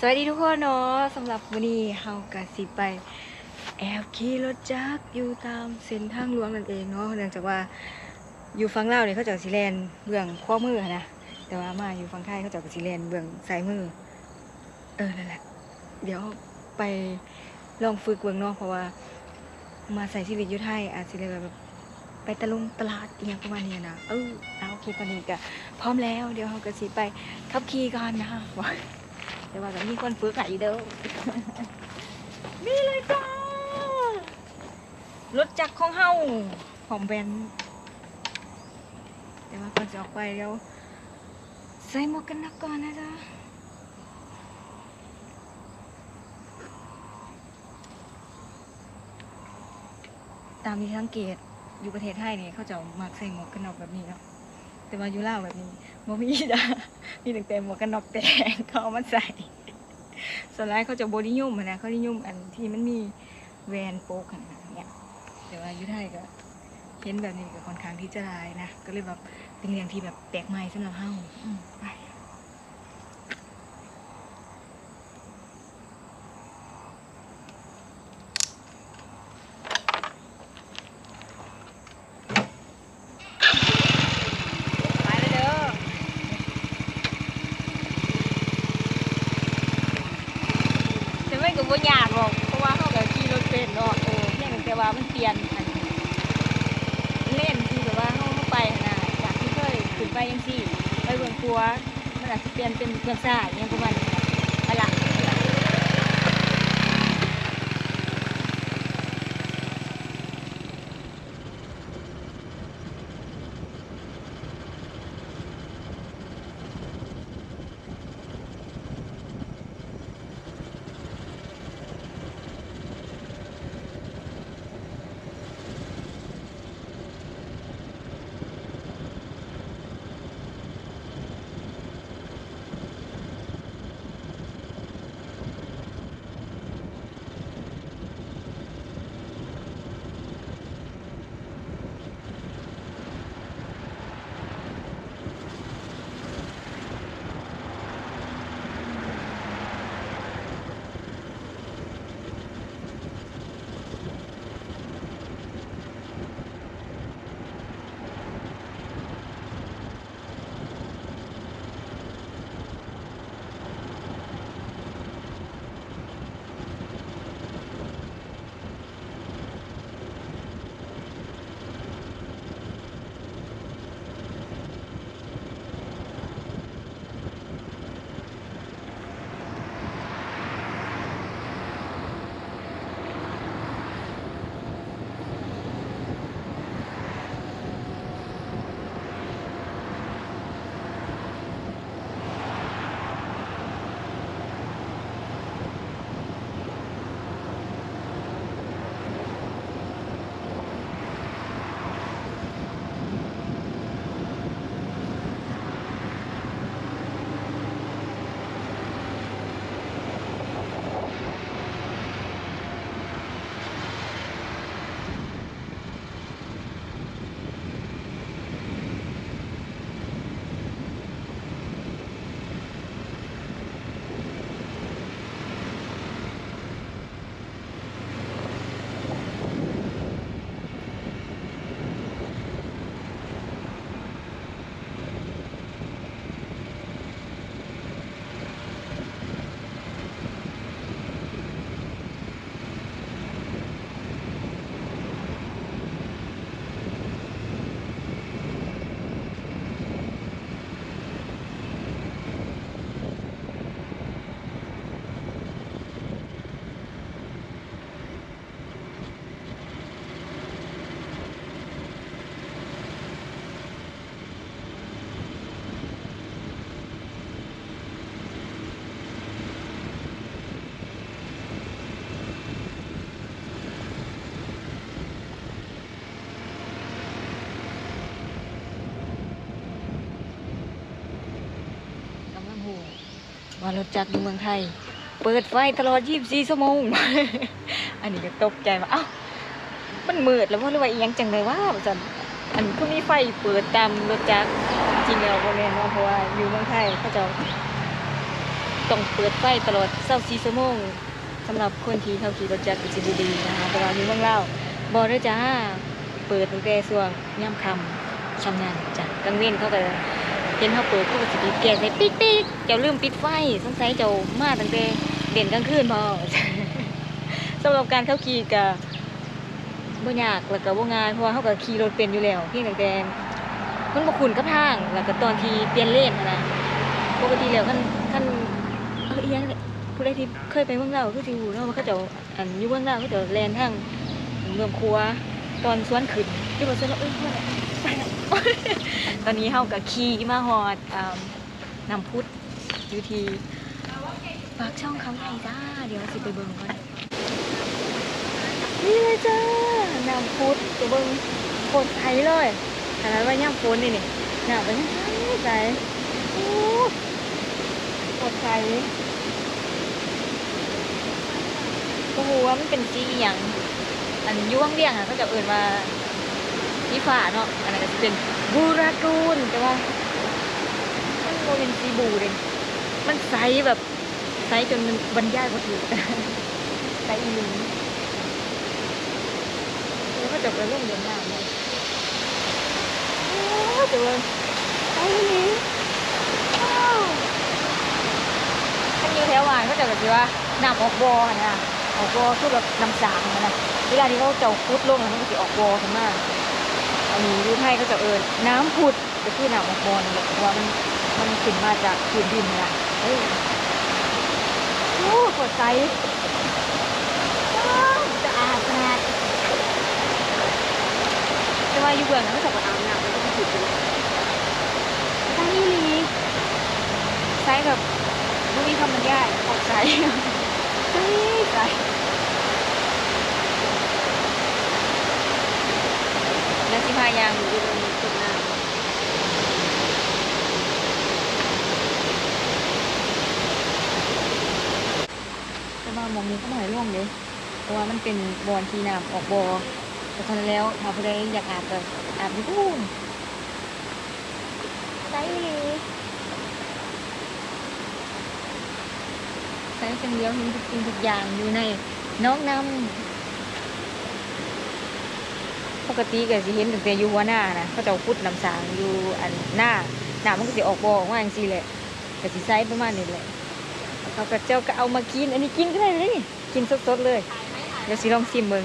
สวัสดีทุกคนเนาะสำหรับวันนี้เฮากะสิไป แอบขี่รถจักรอยู่ตามเส้นทางหลวงนั่นเองเนาะเนื่องจากว่าอยู่ฝั่งลาวเนี่ยเขาเจะสิแลนเบื้องขวามือนะแต่ว่ามาอยู่ฝั่งไทยเขาเจะสิแลนเบื้องซ้ายมือ เออนั่นแหละเดี๋ยวไปลองฝึกเบื้องนาะเพราะว่า มาใส่ชีวิตอยู่ไทยอาจสิเลยแบบไปตะลุงตลาดอย่างประมาณนี้นะเออเอาโอเคตอนนี้ก็พร้อมแล้ว เดี๋ยวเราก็สิไปขับขี่กันนะว่า แต่ว่าก็มีคนฝึกให้อยู่เด้อนี่เลยจ้ารถจักรของเฮาของแบรนด์แต่ว่าก่อนจะออกไปเดี๋ยวใส่หมวกกันน็อกก่อนนะจ๊ะตามที่สังเกตอยู่ประเทศไทยนี่เขาจะมักใส่หมวกกันน็อกแบบนี้เนาะแต่ว่าอยู่ลาวแบบนี้ บ่มีจ้ะมีตั้งแต่หมวกกันน็อกแต่งเขาเอามาใส่ ส่วนแรกเขาจะโบนิยมนะเขานิยมอันที่มันมีแวนโป๊กอะนะเนี่ยแต่ว่ายุทธไทยก็เห็นแบบนี้ก็ค่อนข้างที่จะลายนะ ก็เลยแบบเป็นเรื่องที่แบบแปลกใหม่สำหรับเฮาไปเลยเด้อ แต่ไม่ ก็บ่ยากหรอกเพราะว่าเขาก็ขี่รถเป็นเนาะเออเพียงแต่ว่ามันเปลี่ยนอันเล่นที่แบบว่าเขาเข้าไปนะจากที่เคยขึ้นไปยังสี่ไปเบื้องครัวมันอาจจะเปลี่ยนเป็นเบื้องซ้ายเนี่ยประมาณนี้ ว่ารถจักรอยู่เมืองไทย เปิดไฟตลอด 24 ชั่วโมง อันนี้ก็ตกใจว่าเอ้ามันมืดแล้วว่าหรือว่าอีหยังจังเลยว่าจันอันก็มีไฟเปิดตามรถจักรจริงๆแล้วบ่แม่นเนาะเพราะว่าอยู่เมืองไทยเขาจะต้องเปิดไฟตลอด24ชั่วโมงสำหรับคนที่เขาขี่รถจักรสิดีๆนะคะแต่ว่าอยู่เมืองเลาวบ่ได้จ้าเปิดตั้งแต่ช่วงย่ำคำชำนาญจ้ะกลางเว้นเขาก็ เห็นเขาเปิดเขาก็สิบีแก๊สให้ปิ๊กปิ๊กเจ้าลืมปิดไฟสงสัยเจ้ามาตั้งแต่เด่นกลางคืนบ่สำหรับการเข้าขี่ก็บ่ยากแล้วก็บ่ง่ายเพราะว่าเขาก็ขี่รถเป็นอยู่แล้วเพียงแต่มันบ่คุ้นกับทางแล้วก็ตอนที่เปลี่ยนเลนนะปกติแล้วคันคันเอออีหยังผู้ใดที่เคยไปเมืองลาวคือสิรู้เนาะว่าเขาเจ้าอันอยู่เมืองลาวเขาเจ้าแล่นทางเมืองครัวตอนสวนขึ้นที่บ่สวนเอ้ยว่าแล้ว ตอนนี้เฮาก็ขี่มาฮอดอน้ำพุดอยู่ที่ปากช่องเขาใหญ่จ้า เดี๋ยวสิไปเบิ่งก่อน นี่เลยจ้าน้ำพุดไปเบิ่งโคตรไทยเลยขนาดว่าย่ำฝนนี่นี่น้ำเป็นใสโอ้โคตรไทยก็รู้ว่ามันเป็นสีอย่าง อันยุ่งเรียงอะเขาจะเอื่นว่า สีฟ้าเนาะอันนั้นก็จะเป็นบูรากูนแต่ว่า มันโมเป็นสีบูเลยมันใสแบบใสจนมันบรรยายบ่ถูกใสอีหลีแล้วก็จะไปเรื่องเดินหน้าเลยโอ้เดี๋ยวเลยใสอีหลีว้าวถ้าอยู่แถววานเขาจะแบบว่าน้ำออกบอนะออกบอคือแบบน้ำสางนะเวลาที่เขาเจ้าพุดลงแล้วมันก็จะออกบอขึ้นมา อันนี้ดูไทยก็จะเอินน้ำผุดก็คือน้ำออกบอลเพราะว่ามันมันขึ้นมาจากพื้นดินนะเอ้ยโอ้สดใสว้าวสะอาดสะอาดแต่ว่าอยู่เบื้องนั้นก็จะอาบน้ำมันก็จะผุดอยู่ใสอีหลีใสแบบไม่มีคำบรรยายออกใสใสใสิพายางอยู่ตรงนี้ตุกน้ำแต่ว่ามองนี้ก็หน่อยล่วงเลยเพราะว่ามันเป็นบอนที่น้ำออกบอแต่ตอนนั้นแล้วถ้าผู้ใดอยากอาบก็อาบที่พูนใส่เลยใส่จังเดียวเห็นทุกสิ่งทุกอย่างอยู่ในน้องน้ำ ปกติก็สิเห็นตั้งแต่อยู่หัวหน้านะเขาจะพุดน้ำสางอยู่อันหน้าหน้ามันก็สิออกบ่อออกมาจังซี่แหละก็สิใส่ประมาณนี้แหละเขาก็เจ้าก็เอามากิน อันนี้กินก็ได้เลยกินสดๆเลยเดี๋ยวสิลองชิมเบิ่ง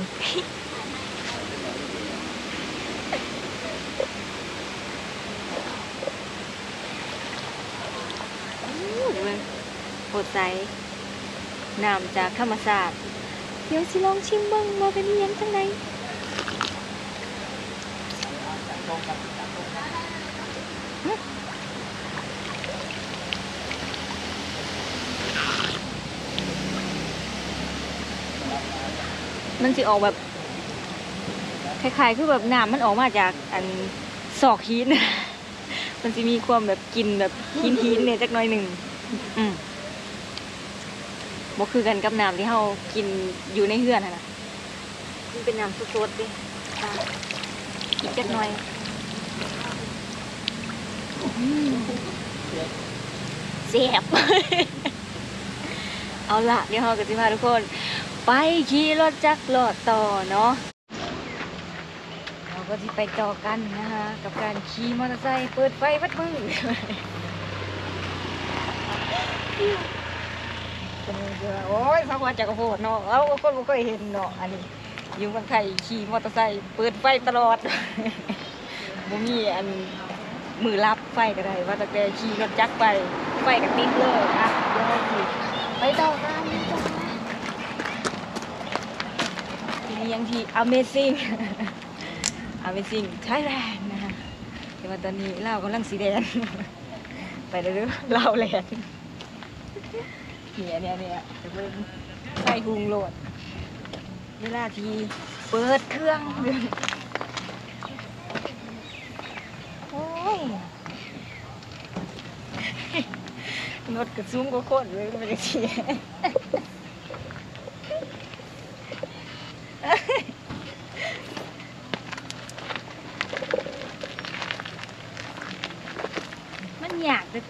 อู้เดี๋ยวเบิ่งโปรดใสน้ำจากธรรมศาสตร์เดี๋ยวสิลองชิมเบิ่งว่าเป็นยังจังได มันสิออกแบบคล้ายๆคือแบบน้ำมันออกมาจากอันศอกหิน มันจะมีความแบบกลินแบบหินหินๆเนี่ยจักหน่อยหนึ่งอืมบ่คือกันกับน้ำที่เรากินอยู่ในเฮือนน่ะนะมันเป็นน้ำสดๆดิอะอีกจักหน่อยอืมเสียบเอาละเดี๋ยวเราก็จะพาทุกคน ไปขี่รถจักรลาะต่อเนาะเราก็จะไปต่อกันนะคะกับการขี่มอเตอร์ไซค์เปิดไฟวัดมือโอ้ยพักวันจักรโพดเนาะเอาคนบ่เคยเห็นเนาะอันนี้อยู่เมืองไทยขี่มอเตอร์ไซค์เปิดไฟตลอดบ่มีอันมือรับไฟก็ได้ว่าแต่แต่ขี่รถจักรไปไฟก็ติดเลยอะเดี๋ยวเราสิไปต่อกัน จ้าที่นี่ยังที่ Amazing Amazing Thailand นะคะแต่ว่าตอนนี้เรากำลังสีแดง ไปเรื่อยๆเราแลนเนี่ยเนี่ยเนี่ยจะเบิ่งไฟหุงโหลด เวลาที่เปิดเครื่องโอ้ยรถกระซุ้มก็โคตรเลยไม่ได้เชีย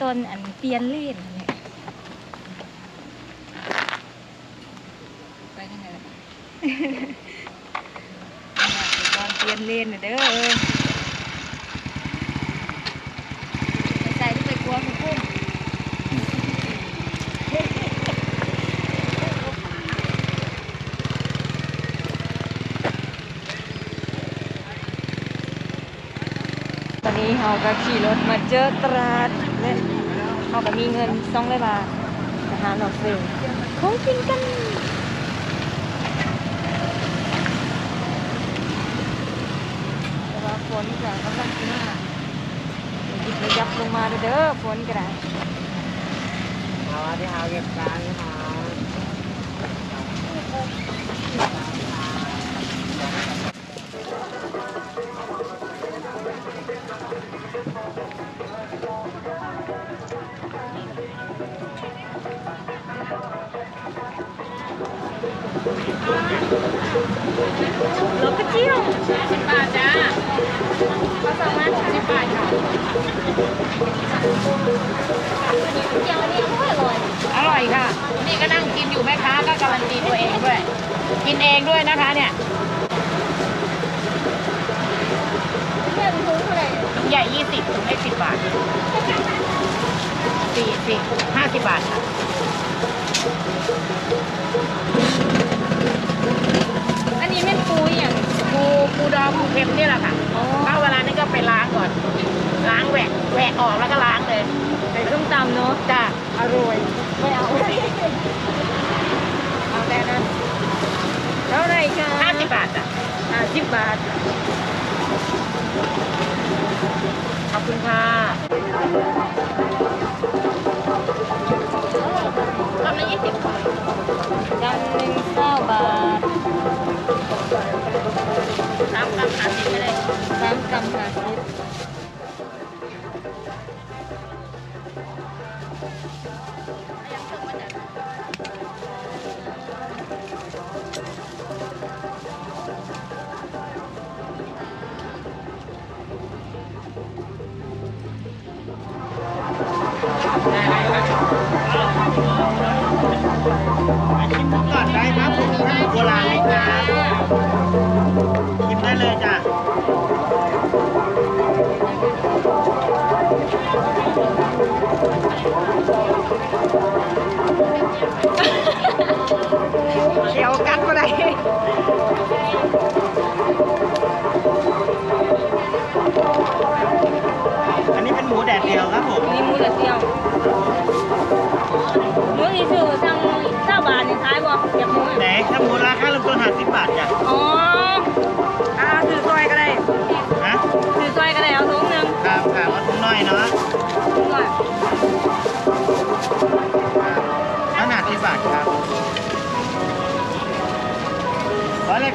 ต้นอันเปียนเล่นเนี่ยไปยังไงล่ตอนเปียนเล่นเด้อใจที่ไปกลัวคุณกุ้งวันนี้เราก็ขี่รถมาเจอตราด และเราก็มีเงินสองร้อยบาทจะหาหนอกซื้อของกินกันแต่ว่าฝนก็กำลังมาหยิบระยับลงมาเด้อฝนก็ได้เอาที่เอาเก็บตังค์ค่ รถกระเจียวสิบบาทจ้ามาสั่งมาสิบบาทค่ะเจียวนี่ก็อร่อย อร่อยค่ะ นี่ก็นั่งกินอยู่แม่ค้าก็การันตีตัวเองด้วย กินเองด้วยนะคะเนี่ยเนี่ยเป็นถุงเท่าไหร่ถุงใหญ่ยี่สิบถุงเล็กสิบบาทสี่สิบห้าสิบบาทค่ะ เค็มนี่แหละค่ะอ๋อถ้าเวลานี้ก็ไปล้างก่อน ล้างแหวกแหวกออกแล้วก็ล้างเลยใส่ส้มตำเนาะจ้าอร่อยไม่เอาเอาแต่นั้นเท่าไหร่คะห้าสิบบาทจ้ะห้าสิบบาทขอบคุณค่ะคำละยี่สิบจานหนึ่ง กำห้าสิบไปเลยสามกำห้าสิบชิมดูก่อนได้ครับผมโบราณเลยครับ เลยจ้ะ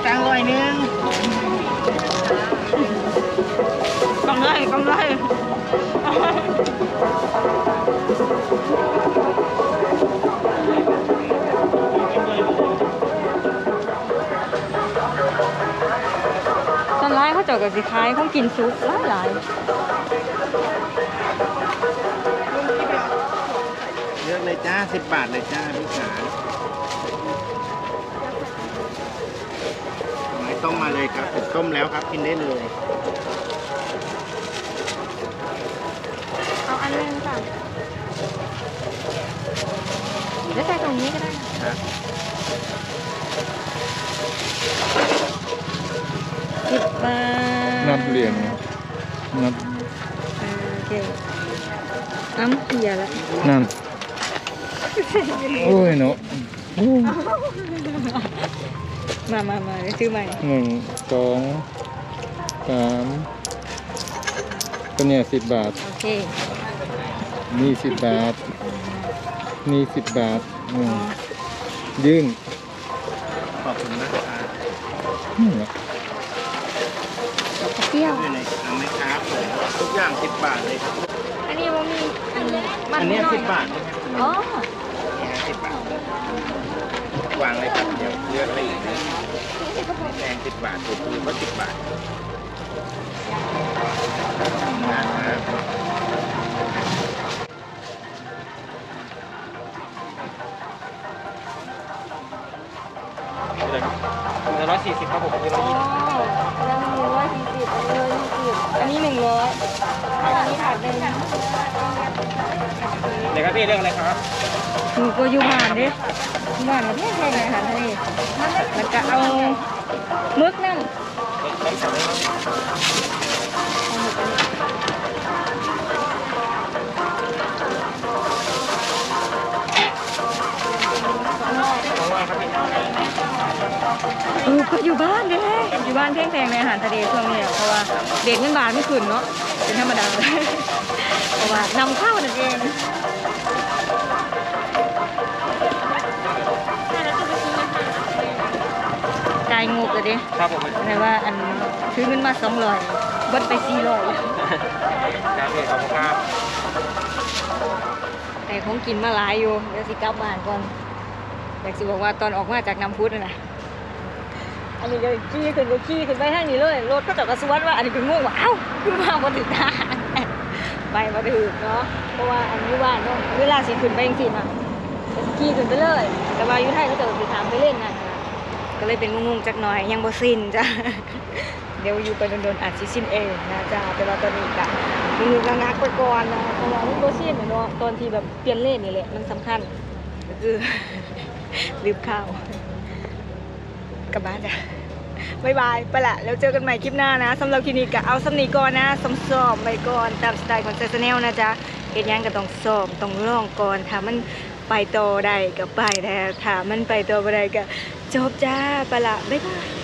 ตังค์ร้อยหนึงกำไรกำไรตอนร้ายเขาเจาะกับสิขายเขากินซุปหลายหลายเลือกเลยจ้า10บาทเลยจ้าพี่ขา ไม้ต้มมาเลยครับผมต้มแล้วครับกินได้เลยเอาอันนึงค่ะแล้วใส่ตรงนี้ก็ได้นะครับสิบบาทนับเหรียญนับเออโอเคอ้ำเพียแล้วนั่นโอ้ยเนาะโอ้ย มามามาเดี๋ยวซื้อใหม่หนึ่งสองสามก็เนี่ยสิบบาท โอเค นี่สิบบาท นี่สิบบาทอืมยื่นขอบคุณนะครับอืมเปรี้ยวด้วยเลยเอาไหมครับผมทุกอย่าง10บาทเลยครับ อันนี้มันมีอันนี้มัอันเนี้ยน้ย10บาทนะครับอ๋อเนี่ยสิบบาทวางเลยครับเดี๋ยวเลือกไปอีกนะแพง สิบบาทถูกคือก็สิบบาทงานนะครับครับผมคืออ๋เราอยี่สิบอันนั้นหนึ่งร้อยสี่สิบอันนี้ร้อยยี่สิบอันนี้หนึ่งร้อยอันนี้ถาดหนึ่งเดี๋ยวครับพี่เรื่องอะไรครับหนูก็อยู่บ้านเด้อยู่บ้านเราแพงๆเลยอาหารทะเลแล้วก็เอา มึกนั่นต้องสั่งเลยเอก็อยู่บ้านเด้อยู่บ้านแพงๆในอาหารทะเลช่วงนี้เพราะว่าเด็กเงินบาทไม่ขึ้นเนาะเป็นธรรมดาเพราะว่านำข้าวนั่นเองายงบเลยดิครับผมแปลว่าอันซื้อเงินมาสองร้อยเบิดไปสี่ร้อยครับพี่ขอบคุณครับแต่คงกินมาหลายอยู่เดี๋ยวสิกลับบ้านก่อนอยากสิบอกว่าตอนออกมาจากน้ำพุดน่ะนะอันนี้ก็ขี่ขึ้นก็ขี่ขึ้นไปทางนี้เลยรถก็จอดกระสวนว่าอันนี้คือง่วงว่าเอ้าคือมาบนถึงทางไปมาถึงเนาะเพราะว่าอันนี้ว่านเนาะเวลาสิขึ้นไปจริงๆอะก็สิขี่ขึ้นไปเลย แต่ว่าอยู่ไทยก็จะสิถามไปเล่นนะ ก็เลยเป็นงงๆจักหน่อยยังบ่สิ้นจ้ะเดี๋ยวอยู่ไปโดนๆอาจสิสิ้นเองนะจ๊ะแต่ว่าตอนนี้กะมือระงักไปก่อนนะเพราะว่ามันบ่สิ้นเนาะตอนที่แบบเปลี่ยนเลนนี่แหละมันสำคัญก็คือรีบเข้าวกลับบ้านจ้ะบายบาย ไปละ แล้วเจอกันใหม่คลิปหน้านะสำหรับคลินี้ก็เอาสำนีก่อนนะซ้ำซ้อมไปก่อน ตามสไตล์ของเซสแนลนะจ๊ะเฮ็ดหยังก็ต้องซ้อมต้องลองก่อนถ้ามัน ไปต่อได้ก็ไปแต่ถ้ามันไปต่อบ่ได้ก็จบจ้าไปละบ๊ายบาย